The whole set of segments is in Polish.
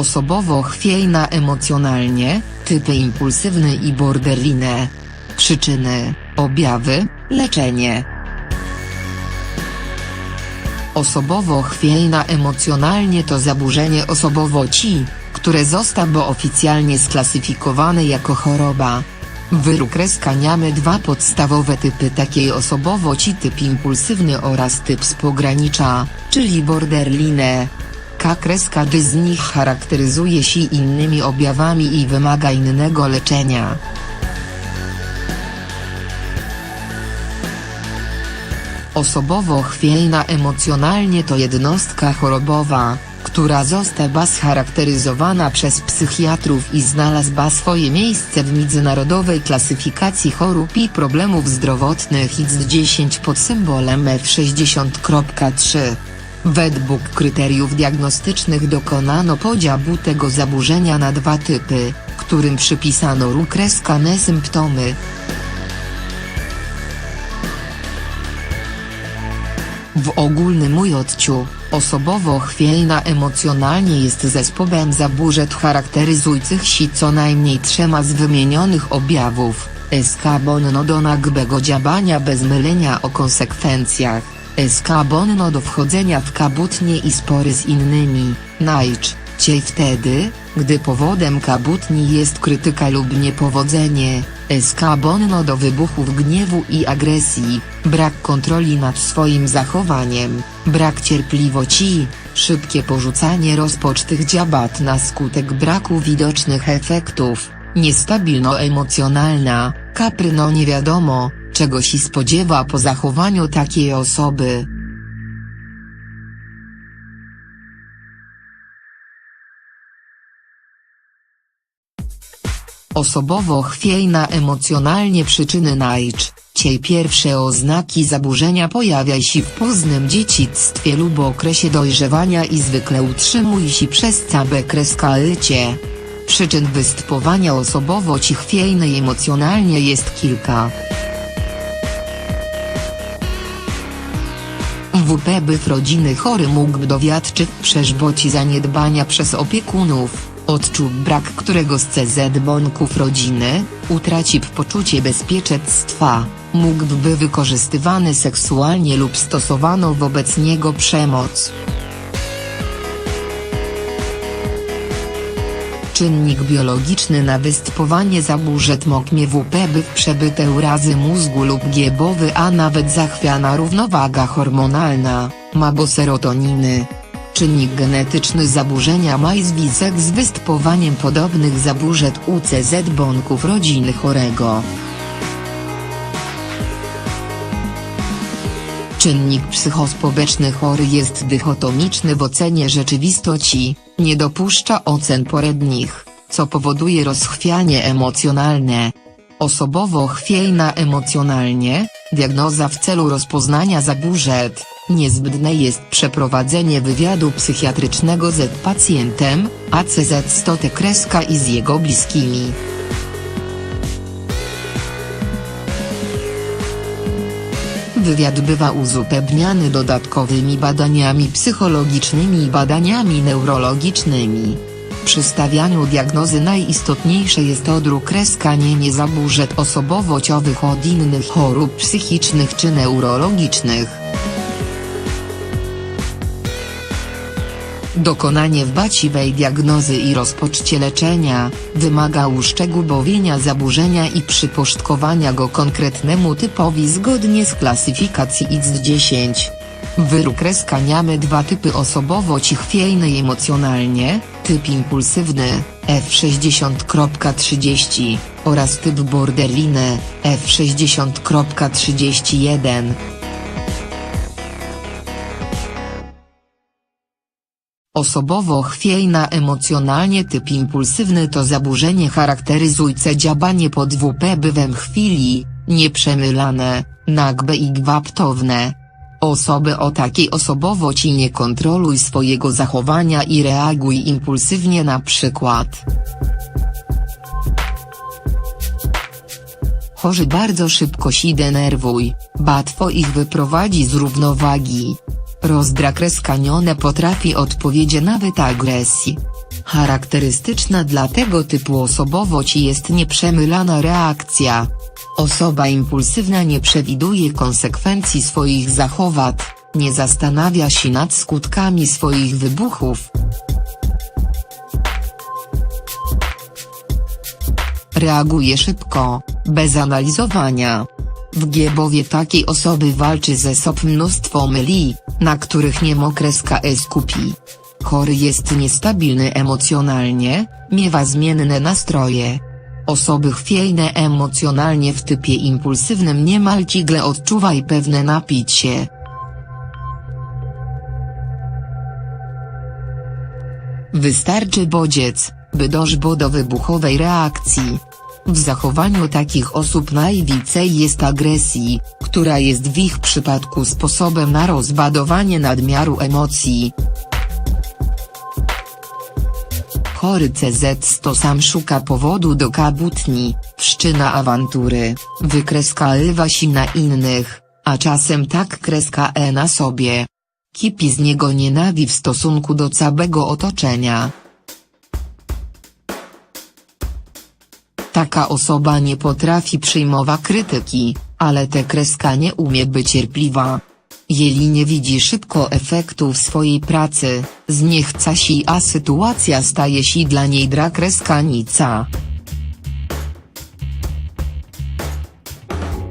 Osobowo-chwiejna emocjonalnie, typy impulsywny i borderline. Przyczyny, objawy, leczenie. Osobowo-chwiejna emocjonalnie to zaburzenie osobowości, które zostało oficjalnie sklasyfikowane jako choroba. Wyruk Reskaniamy dwa podstawowe typy takiej osobowości typ impulsywny oraz typ z pogranicza, czyli borderline. Każdy z nich charakteryzuje się innymi objawami i wymaga innego leczenia. Osobowo-chwiejna emocjonalnie to jednostka chorobowa, która została scharakteryzowana przez psychiatrów i znalazła swoje miejsce w Międzynarodowej Klasyfikacji Chorób i Problemów Zdrowotnych ICD-10 pod symbolem F60.3. Według kryteriów diagnostycznych dokonano podziału tego zaburzenia na dwa typy, którym przypisano rukreskanę symptomy. W ogólnym ujęciu, osobowo-chwiejna emocjonalnie jest zespołem zaburzeń charakteryzujących się co najmniej trzema z wymienionych objawów, eskabonno do nagłego działania bez mylenia o konsekwencjach, eskabonno do wchodzenia w kabutnie i spory z innymi, najczęściej wtedy, gdy powodem kabutni jest krytyka lub niepowodzenie, eskabonno do wybuchów gniewu i agresji, brak kontroli nad swoim zachowaniem, brak cierpliwości, szybkie porzucanie rozpoczętych działań na skutek braku widocznych efektów, niestabilno-emocjonalna, kapryno nie wiadomo, czego się spodziewa po zachowaniu takiej osoby. Osobowo-chwiejna emocjonalnie przyczyny najczęściej pierwsze oznaki zaburzenia pojawia się w poznnym dzieciństwie lub okresie dojrzewania i zwykle utrzymuje się przez całe kreskalycie. Przyczyn występowania osobowości chwiejnej emocjonalnie jest kilka. WP byt rodziny chory mógł dowiadczyć przeżboci zaniedbania przez opiekunów, odczuł brak któregoś z CZ bonków rodziny, utraci poczucie bezpieczeństwa, mógłby wykorzystywany seksualnie lub stosowano wobec niego przemoc. Czynnik biologiczny na występowanie zaburzeń mógł WP by przebyte urazy mózgu lub giebowy a nawet zachwiana równowaga hormonalna, mabo serotoniny. Czynnik genetyczny zaburzenia ma związek z występowaniem podobnych zaburzeń UCZ bonków rodziny chorego. Czynnik psychospołeczny chory jest dychotomiczny w ocenie rzeczywistości, nie dopuszcza ocen porednich, co powoduje rozchwianie emocjonalne. Osobowo-chwiejna emocjonalnie, diagnoza w celu rozpoznania zaburzeń, niezbędne jest przeprowadzenie wywiadu psychiatrycznego z pacjentem, ACZ stotek kreska i z jego bliskimi. Wywiad bywa uzupełniany dodatkowymi badaniami psychologicznymi i badaniami neurologicznymi. Przy stawianiu diagnozy najistotniejsze jest odrukreskaniem zaburzeń osobowościowych od innych chorób psychicznych czy neurologicznych. Dokonanie właściwej diagnozy i rozpoczęcie leczenia, wymaga uszczegółowienia zaburzenia i przyporządkowania go konkretnemu typowi zgodnie z klasyfikacji ICD-10. Wyruk Reskaniamy dwa typy osobowości chwiejnej emocjonalnie, typ impulsywny, F60.30, oraz typ borderline, F60.31. Osobowo-chwiejna emocjonalnie typ impulsywny to zaburzenie charakteryzujące działanie pod WP bywem chwili, nieprzemylane, nagłe i gwałtowne. Osoby o takiej osobowości nie kontroluj swojego zachowania i reaguj impulsywnie na przykład. Chorzy bardzo szybko się denerwuj, łatwo ich wyprowadzi z równowagi. Rozdrak reskanione potrafi odpowiedzie nawet agresji. Charakterystyczna dla tego typu osobowość jest nieprzemylana reakcja. Osoba impulsywna nie przewiduje konsekwencji swoich zachowań, nie zastanawia się nad skutkami swoich wybuchów. Reaguje szybko, bez analizowania. W Giebowie takiej osoby walczy ze sobą mnóstwo myli, na których nie mo kreska E skupi. Chory jest niestabilny emocjonalnie, miewa zmienne nastroje. Osoby chwiejne emocjonalnie w typie impulsywnym niemal cigle odczuwa i pewne napicie. Wystarczy bodziec, by doszło do wybuchowej reakcji. W zachowaniu takich osób najwięcej jest agresji, która jest w ich przypadku sposobem na rozbadowanie nadmiaru emocji. Chory CZ to sam szuka powodu do kabutni, wszczyna awantury, wykreska lywa się na innych, a czasem tak kreska E na sobie. Kipi z niego nienawi w stosunku do całego otoczenia. Taka osoba nie potrafi przyjmować krytyki, ale te kreska nie umie być cierpliwa. Jeli nie widzi szybko efektów swojej pracy, zniechca się a sytuacja staje się dla niej dra kreskanica.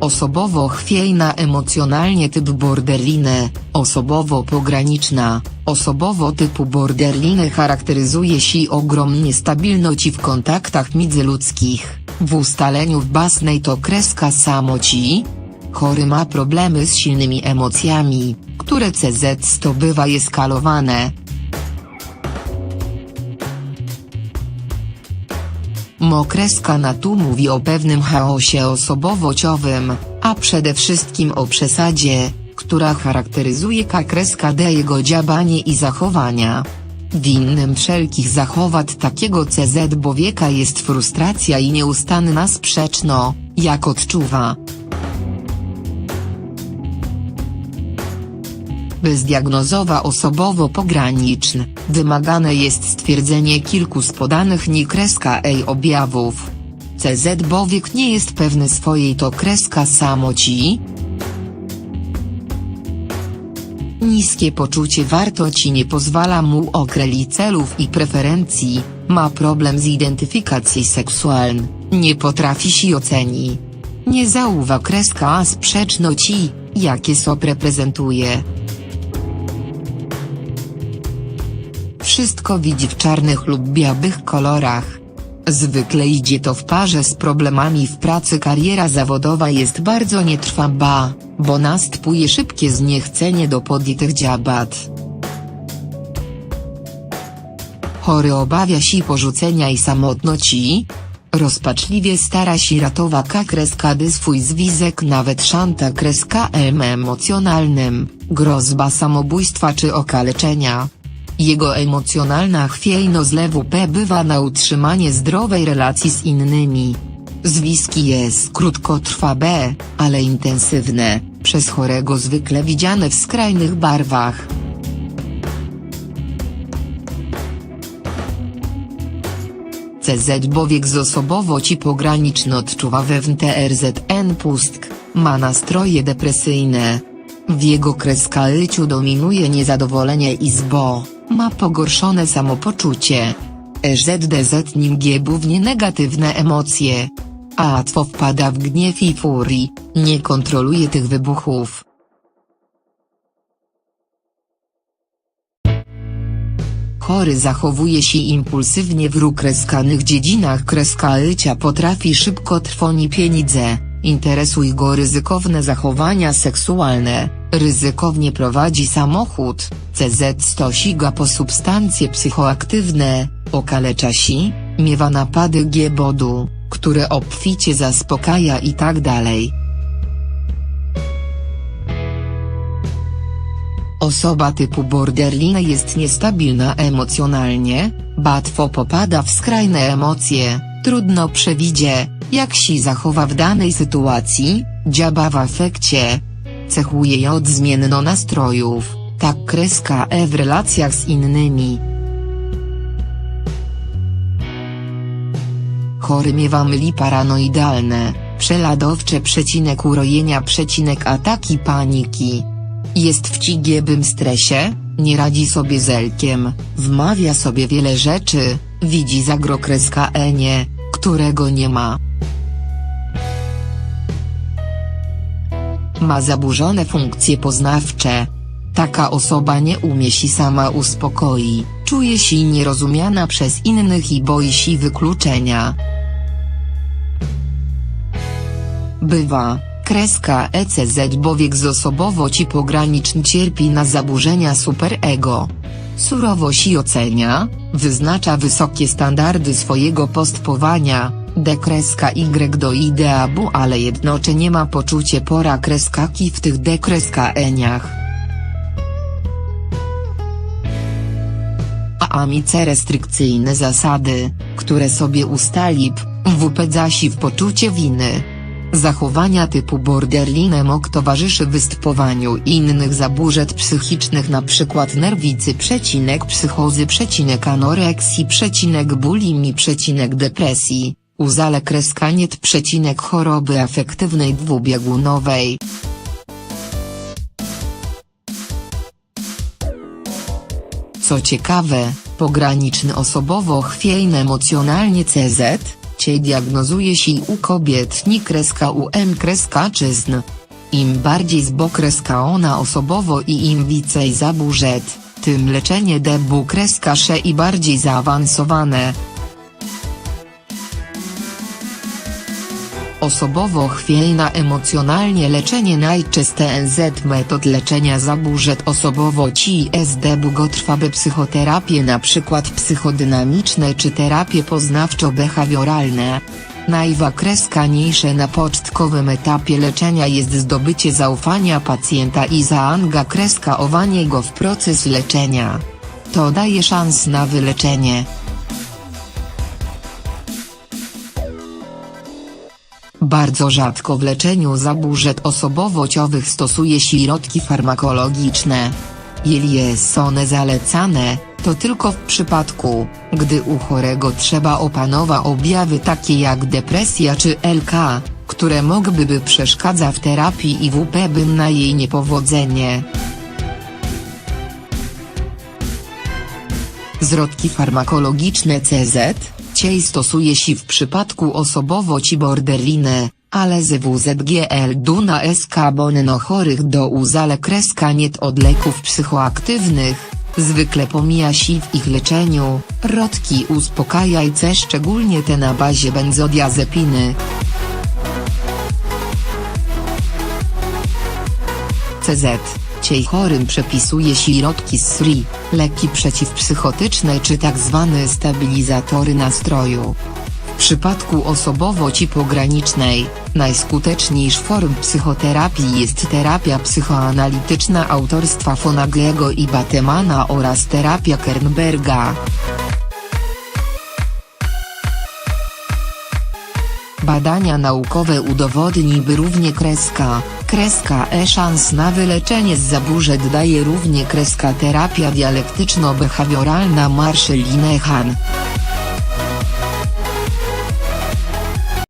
Osobowo chwiejna emocjonalnie typ borderline, osobowo pograniczna, osobowo typu borderline charakteryzuje się ogromnie stabilności w kontaktach międzyludzkich, w ustaleniu własnej to kreska samoci. Chory ma problemy z silnymi emocjami, które CZ to bywa eskalowane. Mokreska na tu mówi o pewnym chaosie osobowościowym, a przede wszystkim o przesadzie, która charakteryzuje kakreska D jego działanie i zachowania. Winnym wszelkich zachowań takiego CZ bowieka jest frustracja i nieustanna sprzeczno, jak odczuwa. By zdiagnozowa osobowo pograniczny, wymagane jest stwierdzenie kilku z podanych ni kreska objawów. CZ bowiek nie jest pewny swojej to kreska samoci. Niskie poczucie wartości nie pozwala mu określić celów i preferencji, ma problem z identyfikacji seksualną, nie potrafi się oceni. Nie zauwa kreska sprzeczności, jakie SOP reprezentuje. Wszystko widzi w czarnych lub białych kolorach. Zwykle idzie to w parze z problemami w pracy kariera zawodowa jest bardzo nietrwała, bo następuje szybkie zniechcenie do podjętych dziabat. Chory obawia się porzucenia i samotności. Rozpaczliwie stara się ratować kreskady swój związek nawet szanta kreska em emocjonalnym, grozba samobójstwa czy okaleczenia. Jego emocjonalna chwiejność P bywa na utrzymanie zdrowej relacji z innymi. Zwiski jest krótkotrwabe, ale intensywne, przez chorego zwykle widziane w skrajnych barwach. CZ bowiek z osobowości pograniczno odczuwa RZN pustk, ma nastroje depresyjne. W jego kreskalyciu dominuje niezadowolenie i zbo, ma pogorszone samopoczucie. EZDZ nim giebównie negatywne emocje. A łatwo wpada w gniew i furii, nie kontroluje tych wybuchów. Chory zachowuje się impulsywnie w kreskanych dziedzinach kreskalycia potrafi szybko trwoni pieniądze, interesuj go ryzykowne zachowania seksualne, ryzykownie prowadzi samochód, CZ stosiga po substancje psychoaktywne, okalecza się, miewa napady giebodu, które obficie zaspokaja i tak dalej. Osoba typu borderline jest niestabilna emocjonalnie, łatwo popada w skrajne emocje, trudno przewidzie, jak się zachowa w danej sytuacji, działa w afekcie. Cechuje je od zmienno nastrojów, tak kreska E w relacjach z innymi. chory miewa myli paranoidalne, przeladowcze przecinek urojenia przecinek ataki paniki. Jest w cigiebym stresie, nie radzi sobie z Elkiem, wmawia sobie wiele rzeczy, widzi zagrokreska Enie, którego nie ma. Ma zaburzone funkcje poznawcze. Taka osoba nie umie się sama uspokoi, czuje się nierozumiana przez innych i boi się wykluczenia. Bywa, kreska ECZ bowiek z osobowości pograniczny cierpi na zaburzenia superego. Surowo się ocenia, wyznacza wysokie standardy swojego postpowania, D kreska Y do ideabu ale jednocześnie nie ma poczucie pora kreskaki w tych D kreska eniach. A amice restrykcyjne zasady, które sobie ustali p, wypędzasi w poczucie winy. Zachowania typu borderline mok towarzyszy występowaniu innych zaburzeń psychicznych np. nerwicy przecinek psychozy przecinek anoreksji przecinek bulimi przecinek depresji, uzale kreskaniet przecinek choroby afektywnej dwubiegunowej. Co ciekawe, pograniczny osobowo chwiejny emocjonalnie CZ, cię diagnozuje się u kobiet ni kreska UM kreska czyzn. Im bardziej zbokreska ona osobowo i im więcej zaburzet, tym leczenie debu kreska i bardziej zaawansowane. Osobowo chwiejna emocjonalnie leczenie najczęste NZ metod leczenia zaburzeń osobowości SD długotrwałe psychoterapie np. psychodynamiczne czy terapie poznawczo-behawioralne. Najwakreskaniejsze na początkowym etapie leczenia jest zdobycie zaufania pacjenta i zaangażowanie go w proces leczenia. To daje szans na wyleczenie. Bardzo rzadko w leczeniu zaburzeń osobowościowych stosuje środki farmakologiczne. Jeśli są one zalecane, to tylko w przypadku, gdy u chorego trzeba opanować objawy takie jak depresja czy LK, które mogłyby przeszkadzać w terapii i WP na jej niepowodzenie. Środki farmakologiczne CZ, ciej stosuje się w przypadku osobowości borderline, ale z WZGL Duna bonno chorych do uzale kreska niet od leków psychoaktywnych, zwykle pomija się w ich leczeniu, rodki uspokajajce szczególnie te na bazie benzodiazepiny. CZ, ciej chorym przepisuje środki SRI, leki przeciwpsychotyczne czy tzw. stabilizatory nastroju. W przypadku osobowości pogranicznej, najskuteczniejszą form psychoterapii jest terapia psychoanalityczna autorstwa Fonaglego i Batemana oraz terapia Kernberga. Badania naukowe udowodniły równie kreska, kreska e szans na wyleczenie z zaburzeń daje równie kreska terapia dialektyczno-behawioralna Marshall Linehan.